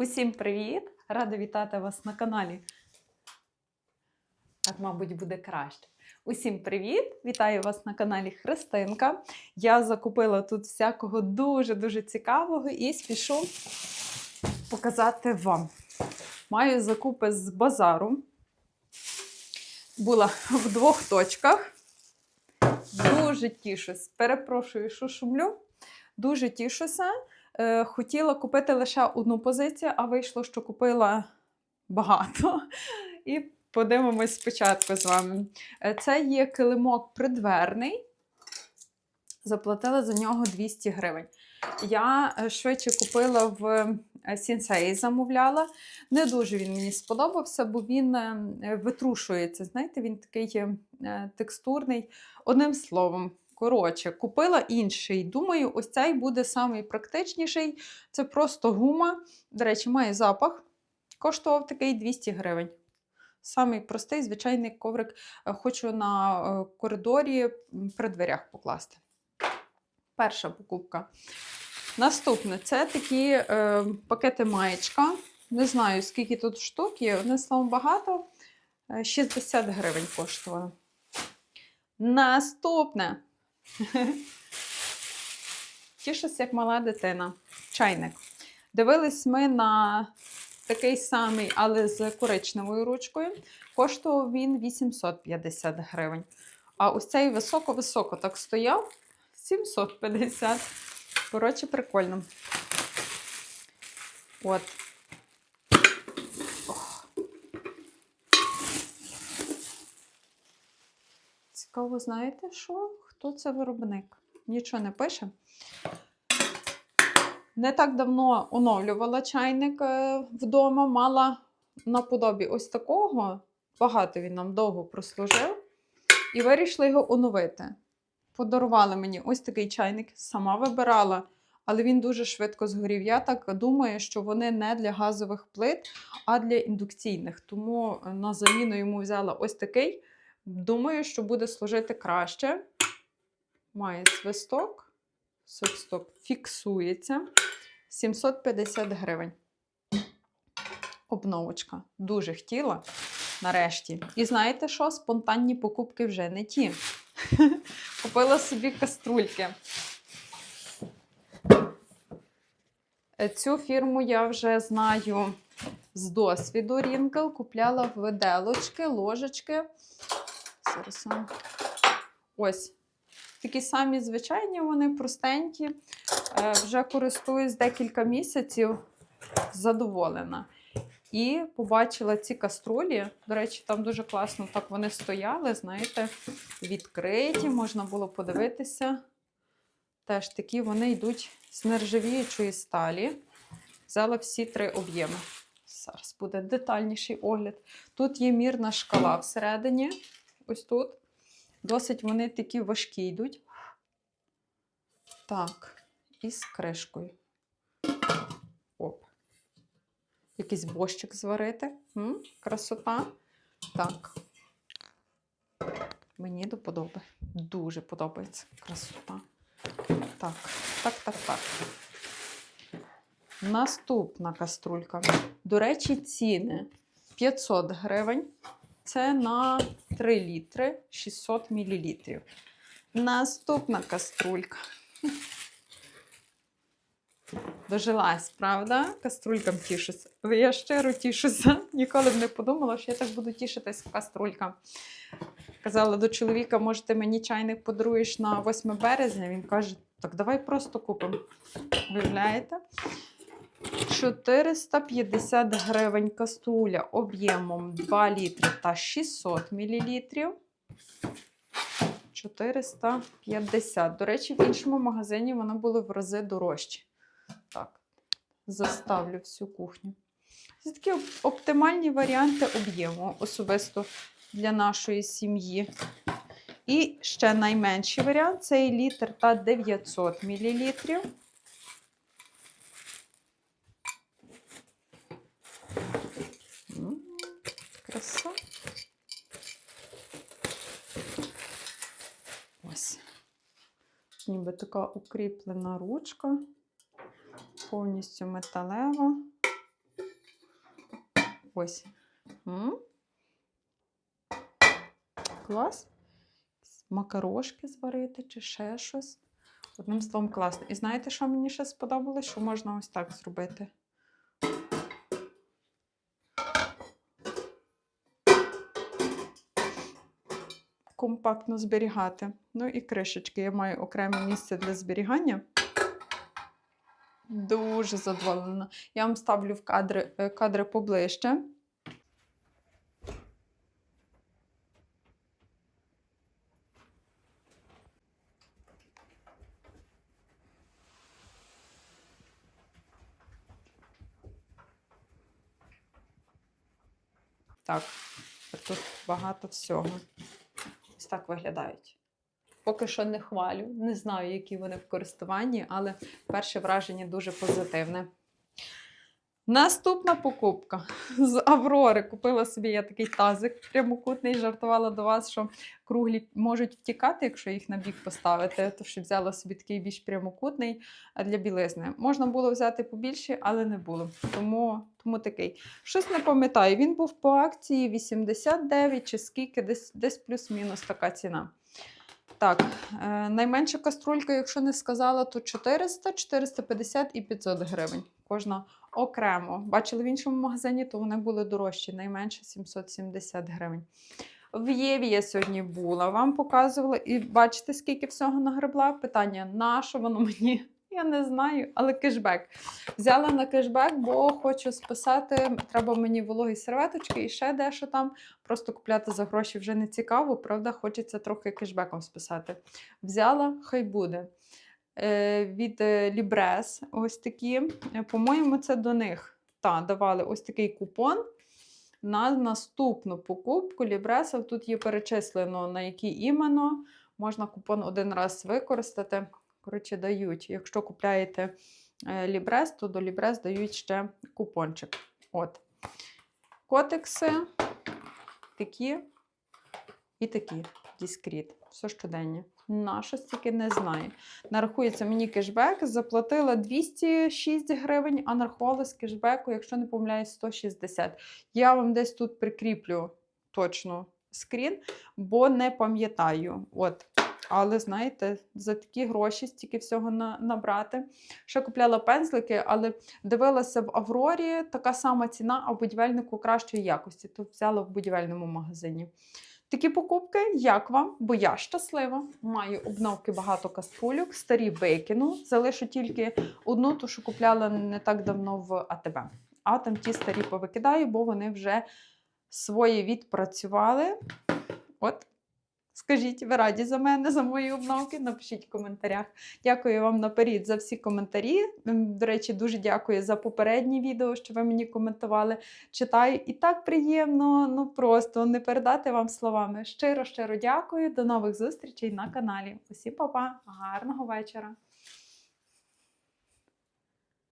Усім привіт! Рада вітати вас на каналі. Так, мабуть, буде краще. Усім привіт! Вітаю вас на каналі Христинка. Я закупила тут всякого дуже-дуже цікавого і спішу показати вам. Маю закупи з базару. Була в двох точках. Дуже тішусь. Перепрошую, що шумлю. Дуже тішуся. Е, Хотіла купити лише одну позицію, а вийшло, що купила багато. І подивимось спочатку з вами. Е, Це є килимок придверний. Заплатила за нього 200 гривень. Я е, швидше купила в Сінсеї, замовляла. Не дуже він мені сподобався, бо він витрушується. Знаєте, він такий текстурний. Одним словом, коротше, купила інший. Думаю, ось цей буде самий практичніший. Це просто гума. До речі, має запах. Коштував такий 200 гривень. Самий простий, звичайний коврик. Е, Хочу на е, коридорі при дверях покласти. Перша покупка. Наступне це такі е, пакети маєчка. Не знаю, скільки тут штук є. Одним словом, багато. Е, 60 гривень коштувало. Наступне. Тішуся, як мала дитина. Чайник. Дивились ми на такий самий, але з коричневою ручкою. Коштував він 850 гривень. А ось цей високо-високо так стояв 750. Коротше, прикольно. От. Ох. Цікаво, знаєте що? Хто це виробник? Нічого не пише. Не так давно оновлювала чайник е, вдома, мала наподобі ось такого. Багато він нам довго прослужив. І вирішила його оновити. Подарували мені ось такий чайник, сама вибирала, але він дуже швидко згорів. Я так думаю, що вони не для газових плит, а для індукційних. Тому на заміну йому взяла ось такий. Думаю, що буде служити краще. Має свисток. Свисток фіксується. 750 гривень. Обновочка. Дуже хотіла нарешті. І знаєте що? Спонтанні покупки вже не ті. Купила собі каструльки. Цю фірму я вже знаю з досвіду Рінкл. Купляла виделочки, ложечки. Зараз. Ось. Такі самі звичайні, вони простенькі. Е, Вже користуюсь декілька місяців, задоволена. І побачила ці каструлі. До речі, там дуже класно так вони стояли, знаєте, відкриті, можна було подивитися. Теж такі вони йдуть з нержавіючої сталі. Взяла всі три об'єми. Зараз буде детальніший огляд. Тут є мірна шкала всередині. Ось тут. Досить вони такі важкі йдуть. Так, і з кришкою. Оп. Якийсь борщик зварити. М? Красота. Так. Мені до подоби. Дуже подобається красота. Так, так, так, так. Наступна каструлька. До речі, ціни 500 гривень. Це на 3 літри 600 мл. Наступна каструлька. Дожилась, правда? Каструлькам тішуся. Я щиро тішуся. Ніколи б не подумала, що я так буду тішитись каструлькам. Казала до чоловіка, може, ти мені чайник подаруєш на 8 березня. Він каже, так давай просто купимо. Виявляєте? 450 гривень каструля об'ємом 2 літри та 600 мл. 450. До речі, в іншому магазині вони були в рази дорожчі. Так, заставлю всю кухню. Це такі оптимальні варіанти об'єму, особисто для нашої сім'ї. І ще найменший варіант це літр та 900 мл. Краса. Ось. Ніби така укріплена ручка, повністю металева. Ось. М? Клас. Макарошки зварити чи ще щось. Одним словом, класно. І знаєте, що мені ще сподобалось? Що можна ось так зробити. Компактно зберігати. Ну і кришечки. Я маю окреме місце для зберігання. Дуже задоволена. Я вам ставлю в кадри, е, кадри поближче. Так, тут багато всього. Так виглядають. Поки що не хвалю, не знаю, які вони в користуванні, але перше враження дуже позитивне. Наступна покупка з Аврори. Купила собі я такий тазик прямокутний, жартувала до вас, що круглі можуть втікати, якщо їх на бік поставити. То що взяла собі такий більш прямокутний для білизни. Можна було взяти побільше, але не було. Тому, тому такий. Щось не пам'ятаю. Він був по акції 89 чи скільки, десь, десь плюс-мінус така ціна. Так, е, найменша каструлька, якщо не сказала, то 400, 450 і 500 гривень. Кожна окремо. Бачили в іншому магазині, то вони були дорожчі, найменше 770 гривень. В Єві я сьогодні була, вам показувала, і бачите, скільки всього нагребла? Питання, на що воно мені? Я не знаю, але кешбек. Взяла на кешбек, бо хочу списати. Треба мені вологі серветочки і ще дещо там. Просто купляти за гроші вже не цікаво, правда, хочеться трохи кешбеком списати. Взяла, хай буде. Е, від е, Libres ось такі. Е, По-моєму, це до них. Та, давали ось такий купон. На наступну покупку Лібреса тут є перечислено, на який іменно. Можна купон один раз використати. Коротше, дають. Якщо купляєте е, Лібрес, то до Лібрес дають ще купончик. От. Котекси такі і такі. Діскріт. Все щодення. На щось тільки не знаю. Нарахується мені кешбек, заплатила 206 гривень, а нарахувала з кешбеку, якщо не помиляюсь, 160. Я вам десь тут прикріплю точно скрін, бо не пам'ятаю. От. Але знаєте, за такі гроші стільки всього на, набрати. Ще купляла пензлики, але дивилася в Аврорі така сама ціна, а в будівельнику кращої якості. То взяла в будівельному магазині. Такі покупки, як вам? Бо я щаслива. Маю обновки багато каструльок, старі викину. Залишу тільки одну, ту, що купляла не так давно в АТБ. А там ті старі повикидаю, бо вони вже свої відпрацювали. От. Скажіть, ви раді за мене, за мої обновки? Напишіть в коментарях. Дякую вам наперед за всі коментарі. До речі, дуже дякую за попередні відео, що ви мені коментували. Читаю і так приємно, ну просто не передати вам словами. Щиро, щиро дякую. До нових зустрічей на каналі. Усі па-па, гарного вечора!